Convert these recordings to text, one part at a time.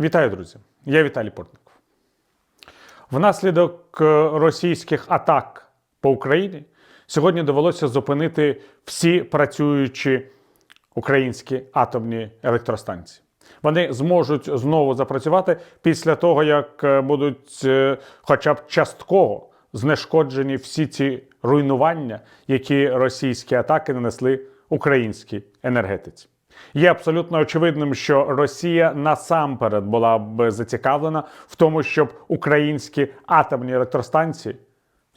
Вітаю, друзі! Я Віталій Портников. Внаслідок е, російських атак по Україні сьогодні довелося зупинити всі працюючі українські атомні електростанції. Вони зможуть знову запрацювати після того, як е, будуть е, хоча б частково знешкоджені всі ці руйнування, які російські атаки нанесли українській енергетиці. Є абсолютно очевидним, що Росія насамперед була б зацікавлена в тому, щоб українські атомні електростанції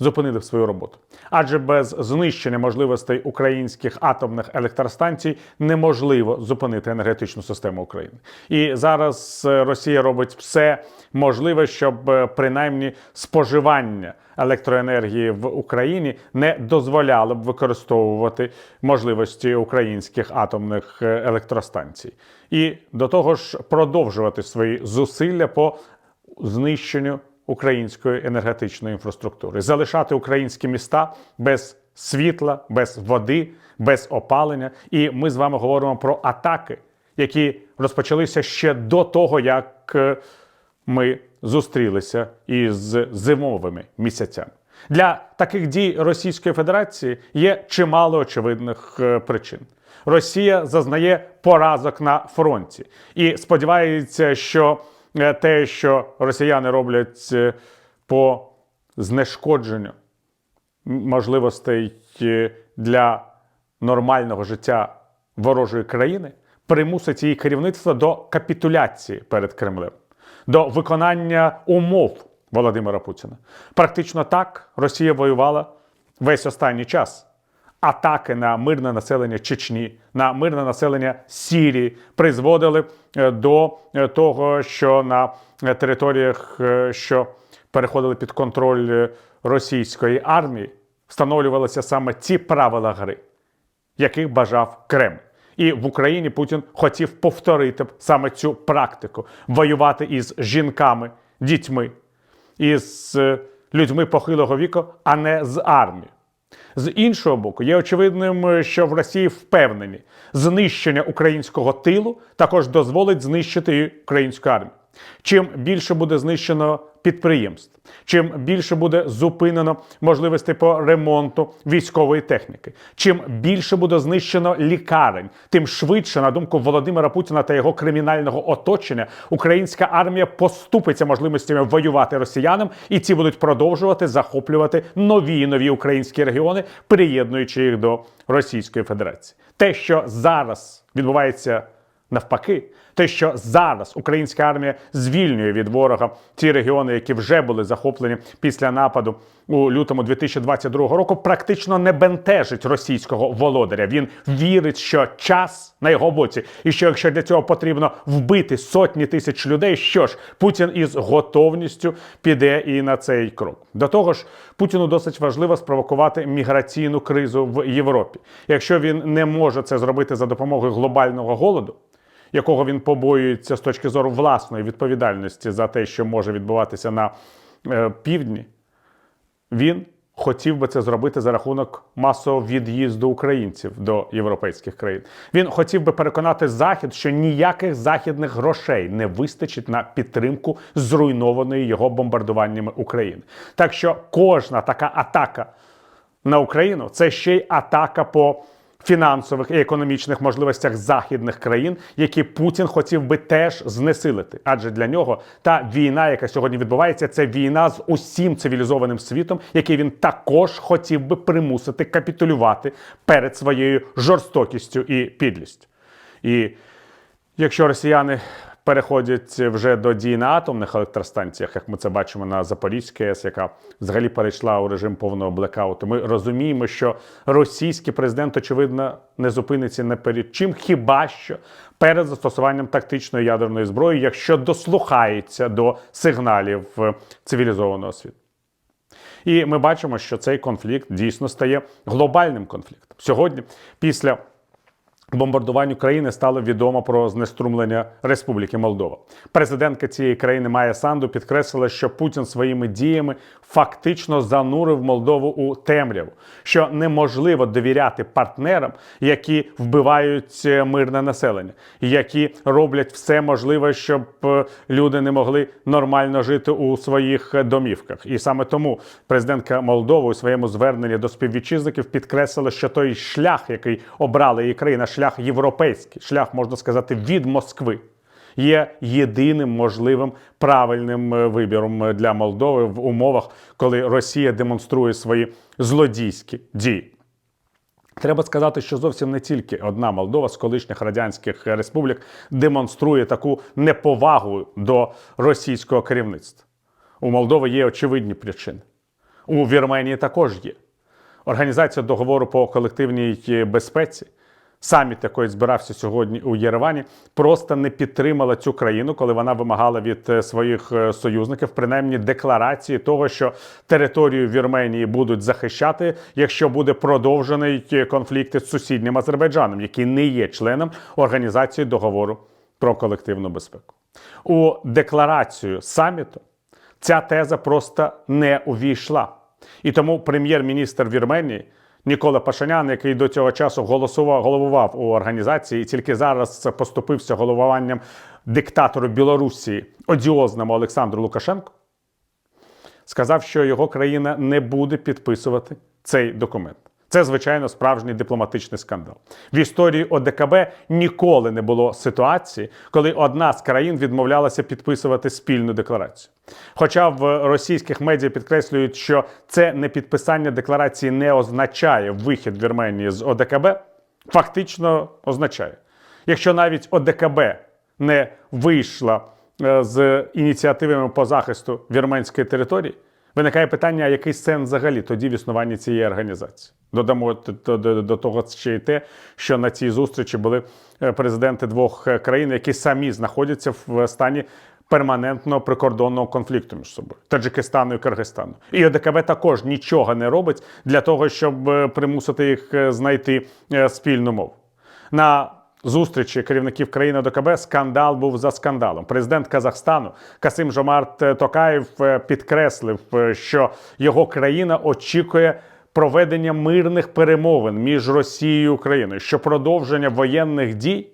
зупинили свою роботу. Адже без знищення можливостей українських атомних електростанцій неможливо зупинити енергетичну систему України. І зараз е, Росія робить все можливе, щоб е, принаймні споживання електроенергії в Україні не дозволяло б використовувати можливості українських атомних е, електростанцій, і до того ж продовжувати свої зусилля по знищенню української енергетичної інфраструктури, залишати українські міста без світла, без води, без опалення. І ми з вами говоримо про атаки, які розпочалися ще до того, як е, ми зустрілися із зимовими місяцями. Для таких дій Російської Федерації є чимало очевидних е, причин. Росія зазнає поразок на фронті і сподівається, що те, що росіяни роблять е, по знешкодженню можливостей е, для нормального життя ворожої країни, примусить її керівництво до капітуляції перед Кремлем, до виконання умов Володимира Путіна. Практично так Росія воювала весь останній час. Атаки на мирне населення Чечні, на мирне населення Сірії призводили е, до е, того, що на е, територіях, що переходили під контроль російської армії, встановлювалися саме ті правила гри, яких бажав Кремль. І в Україні Путін хотів повторити саме цю практику воювати із жінками, дітьми, із людьми похилого віку, а не з армією. З іншого боку, є очевидним, що в Росії впевнені, знищення українського тилу також дозволить знищити українську армію. Чим більше буде знищено підприємств, чим більше буде зупинено можливостей по ремонту військової техніки, чим більше буде знищено лікарень, тим швидше, на думку Володимира Путіна та його кримінального оточення, українська армія поступиться можливостями воювати росіянам, і ці будуть продовжувати захоплювати нові і нові українські регіони, приєднуючи їх до Російської Федерації. Те, що зараз відбувається Навпаки, те, що зараз українська армія звільнює від ворога ті регіони, які вже були захоплені після нападу у лютому 2022 року, практично не бентежить російського володаря. Він вірить, що час на його боці, і що якщо для цього потрібно вбити сотні тисяч людей, що ж Путін із готовністю піде і на цей крок. До того ж, Путіну досить важливо спровокувати міграційну кризу в Європі. Якщо він не може це зробити за допомогою глобального голоду якого він побоюється з точки зору власної відповідальності за те, що може відбуватися на е, півдні, він хотів би це зробити за рахунок масового від'їзду українців до європейських країн. Він хотів би переконати Захід, що ніяких західних грошей не вистачить на підтримку зруйнованої його бомбардуваннями України. Так що кожна така атака на Україну це ще й атака по фінансових і економічних можливостях західних країн, які Путін хотів би теж знесилити. Адже для нього та війна, яка сьогодні відбувається, це війна з усім цивілізованим світом, який він також хотів би примусити капітулювати перед своєю жорстокістю і підлістю. І якщо росіяни переходять вже до дій на атомних електростанціях, як ми це бачимо на Запорізькій АЕС, яка взагалі перейшла у режим повного блекауту, ми розуміємо, що російський президент, очевидно, не зупиниться не перед чим, хіба що перед застосуванням тактичної ядерної зброї, якщо дослухається до сигналів е, цивілізованого світу. І ми бачимо, що цей конфлікт дійсно стає глобальним конфліктом. Сьогодні, після бомбардувань України стало відомо про знеструмлення Республіки Молдова. Президентка цієї країни Майя Санду підкреслила, що Путін своїми діями фактично занурив Молдову у темряву, що неможливо довіряти партнерам, які вбивають е, мирне населення, які роблять все можливе, щоб е, люди не могли нормально жити у своїх домівках. І саме тому президентка Молдови у своєму зверненні до співвітчизників підкреслила, що той шлях, який обрала її країна, шлях європейський, шлях можна сказати від Москви. Є єдиним можливим правильним е, вибіром е, для Молдови в умовах, коли Росія демонструє свої злодійські дії. Треба сказати, що зовсім не тільки одна Молдова з колишніх радянських республік демонструє таку неповагу до російського керівництва. У Молдови є очевидні причини. У Вірменії також є. Організація договору по колективній безпеці, саміт який збирався сьогодні у Єревані, просто не підтримала цю країну, коли вона вимагала від е, своїх е, союзників принаймні декларації того, що територію Вірменії будуть захищати, якщо буде продовжений е, конфлікт із сусіднім Азербайджаном, який не є членом організації договору про колективну безпеку. У декларацію саміту ця теза просто не увійшла. І тому прем'єр-міністр Вірменії Нікола Пашинян, який до цього часу голосував, головував у організації, і тільки зараз поступився головуванням диктатору Білорусі одіозному Олександру Лукашенку, сказав, що його країна не буде підписувати цей документ. Це, звичайно, справжній дипломатичний скандал. В історії ОДКБ ніколи не було ситуації, коли одна з країн відмовлялася підписувати спільну декларацію. Хоча в російських медіа підкреслюють, що це не підписання декларації не означає вихід Вірменії з ОДКБ, фактично означає. Якщо навіть ОДКБ не вийшла е, з ініціативами по захисту вірменської території, виникає питання, який сенс взагалі тоді в існуванні цієї організації? Додамо до, того ще й те, що на цій зустрічі були е, президенти двох е, країн, які самі знаходяться в стані перманентного прикордонного конфлікту між собою Таджикистану і Киргизстану. І ОДКБ також нічого не робить для того, щоб е, примусити їх знайти спільну мову. На Зустрічі керівників країни ДКБ скандал був за скандалом. Президент Казахстану Касим Жомарт Токаєв підкреслив, що його країна очікує проведення мирних перемовин між Росією і Україною, що продовження воєнних дій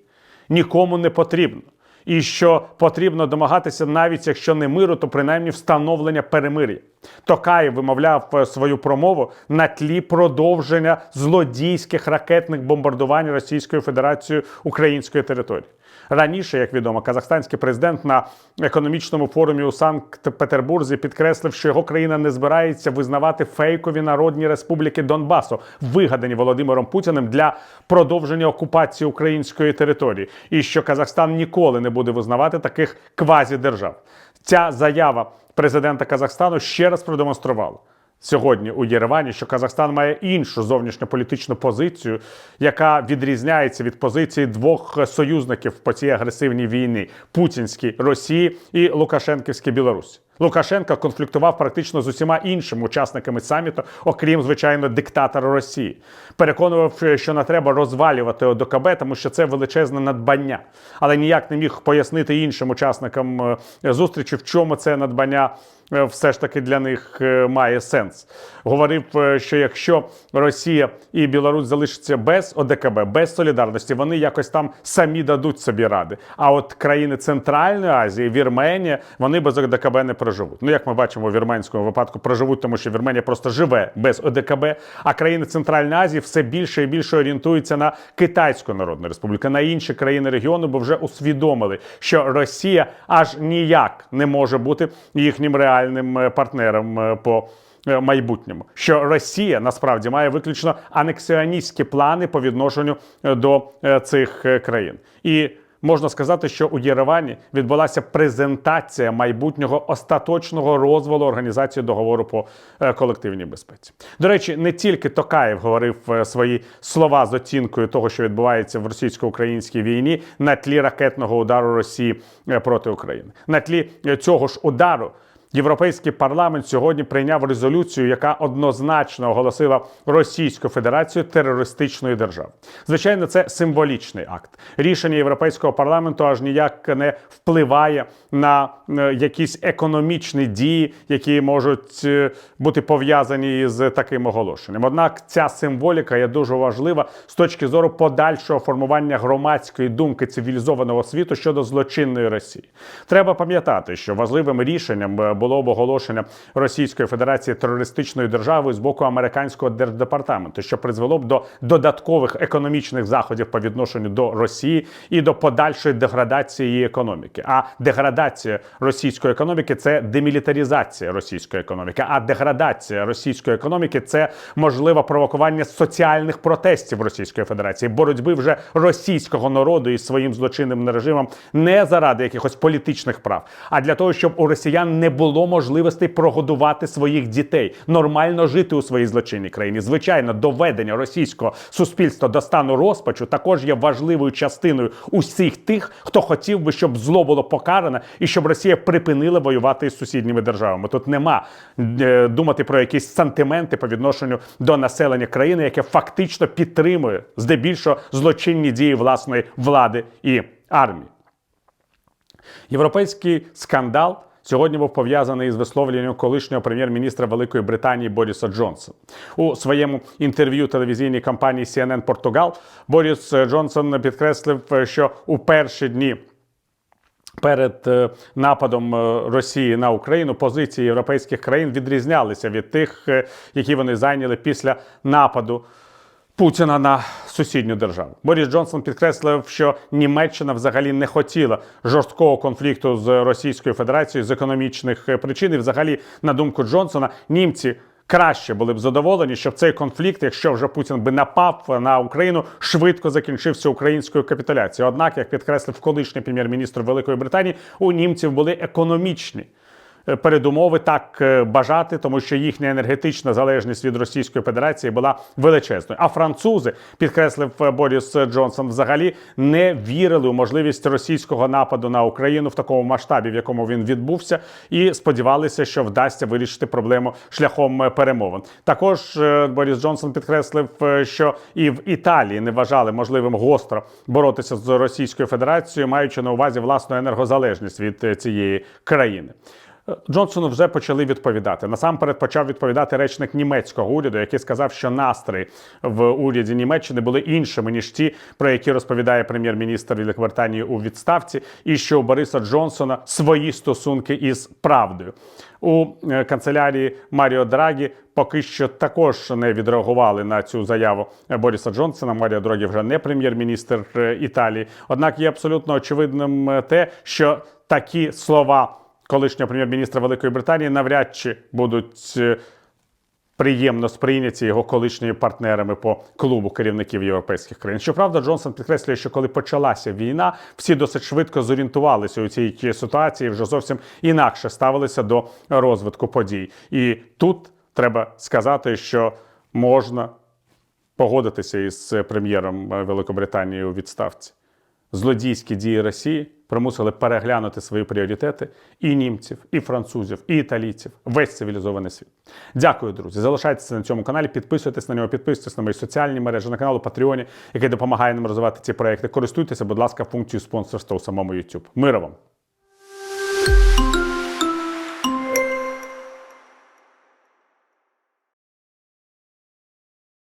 нікому не потрібно. І що потрібно домагатися, навіть якщо не миру, то принаймні встановлення перемир'я. Токаєв вимовляв е, свою промову на тлі продовження злодійських ракетних бомбардувань Російською Федерацією української території. Раніше, як відомо, казахстанський президент на економічному форумі у Санкт-Петербурзі підкреслив, що його країна не збирається визнавати фейкові народні республіки Донбасу, вигадані Володимиром Путіним для продовження окупації української території, і що Казахстан ніколи не буде визнавати таких квазідержав. Ця заява президента Казахстану ще раз продемонструвала сьогодні у Єревані, що Казахстан має іншу зовнішньополітичну позицію, яка відрізняється від позиції двох союзників по цій агресивній війні путінській Росії і Лукашенківській Білорусі. Лукашенко конфліктував практично з усіма іншими учасниками саміту, окрім звичайно диктатора Росії. Переконував, що не треба розвалювати ОДКБ, тому що це величезне надбання, але ніяк не міг пояснити іншим учасникам е, зустрічі, в чому це надбання. Е, все ж таки для них е, має сенс. Говорив, що якщо Росія і Білорусь залишаться без ОДКБ, без солідарності, вони якось там самі дадуть собі ради. А от країни Центральної Азії, Вірменія, вони без ОДКБ не проживуть. Ну, як ми бачимо, в вірменському випадку проживуть, тому що Вірменія просто живе без ОДКБ. А країни Центральної Азії все більше і більше орієнтуються на Китайську Народну Республіку, на інші країни регіону, бо вже усвідомили, що Росія аж ніяк не може бути їхнім реальним е, партнером е, по. Е, майбутньому, що Росія насправді має виключно анексіоністські плани по відношенню до цих країн, і Можна сказати, що у Єревані відбулася презентація майбутнього остаточного розвалу організації договору по е, колективній безпеці. До речі, не тільки Токаєв говорив е, свої слова з оцінкою того, що відбувається в російсько-українській війні, на тлі ракетного удару Росії е, проти України. На тлі цього ж удару Європейський парламент сьогодні прийняв резолюцію, яка однозначно оголосила Російську Федерацію терористичною державою. Звичайно, це символічний акт. Рішення Європейського парламенту аж ніяк не впливає на е, якісь економічні дії, які можуть е, бути пов'язані з таким оголошенням. Однак ця символіка є дуже важлива з точки зору подальшого формування громадської думки цивілізованого світу щодо злочинної Росії. Треба пам'ятати, що важливим рішенням е, було б оголошення Російської Федерації терористичною державою з боку американського держдепартаменту, що призвело б до додаткових економічних заходів по відношенню до Росії і до подальшої деградації її економіки. А деградація російської економіки це демілітаризація російської економіки. А деградація російської економіки це можливе провокування соціальних протестів Російської Федерації, боротьби вже російського народу із своїм злочинним режимом не заради якихось політичних прав, а для того, щоб у росіян не було можливостей прогодувати своїх дітей, нормально жити у своїй злочинній країні. Звичайно, доведення російського суспільства до стану розпачу також є важливою частиною усіх тих, хто хотів би, щоб зло було покаране і щоб Росія припинила воювати із сусідніми державами. Тут нема е, думати про якісь сантименти по відношенню до населення країни, яке фактично підтримує здебільшого злочинні дії власної влади і армії. Європейський скандал сьогодні був пов'язаний із висловленням колишнього прем'єр-міністра Великої Британії Боріса Джонсона. У своєму інтерв'ю телевізійній компанії CNN Португал Боріс Джонсон підкреслив, що у перші дні. Перед е, нападом е, Росії на Україну позиції європейських країн відрізнялися від тих, е, які вони зайняли після нападу Путіна на сусідню державу. Борис Джонсон підкреслив, що Німеччина взагалі не хотіла жорсткого конфлікту з Російською Федерацією з економічних е, причин. І взагалі, на думку Джонсона, німці. Краще були б задоволені, щоб цей конфлікт, якщо вже Путін би напав на Україну, швидко закінчився українською капітуляцією. Однак, як підкреслив колишній прем'єр-міністр Великої Британії, у німців були економічні передумови так е, бажати, тому що їхня енергетична залежність від Російської Федерації була величезною. А французи, підкреслив е, Борис Джонсон, взагалі не вірили у можливість російського нападу на Україну в такому масштабі, в якому він відбувся, і сподівалися, що вдасться вирішити проблему шляхом е, перемовин. Також Борис Джонсон підкреслив, що і в Італії не вважали можливим гостро боротися з Російською Федерацією, маючи на увазі власну енергозалежність від цієї країни. Джонсону вже почали відповідати. Насамперед почав відповідати речник німецького уряду, який сказав, що настрої в уряді Німеччини були іншими ніж ті, про які розповідає прем'єр-міністр Великобританії у відставці, і що у Бориса Джонсона свої стосунки із правдою. У е, канцелярії Маріо Драгі поки що також не відреагували на цю заяву Бориса Джонсона. Маріо Драгі вже не прем'єр-міністр е, Італії. Однак є абсолютно очевидним е, те, що такі слова колишнього прем'єр-міністра Великої Британії навряд чи будуть е, приємно сприйняті його колишніми партнерами по клубу керівників європейських країн. Щоправда, Джонсон підкреслює, що коли почалася війна, всі досить швидко зорієнтувалися у цій ситуації, вже зовсім інакше ставилися до розвитку подій. І тут треба сказати, що можна погодитися із прем'єром Великобританії у відставці. Злодійські дії Росії примусили переглянути свої пріоритети і німців, і французів, і італійців, весь цивілізований світ. Дякую, друзі. Залишайтеся на цьому каналі, підписуйтесь на нього, підписуйтесь на мої соціальні мережі, на канал у Патреоні, який допомагає нам розвивати ці проекти. Користуйтеся, будь ласка, функцією спонсорства у самому YouTube. Мира вам!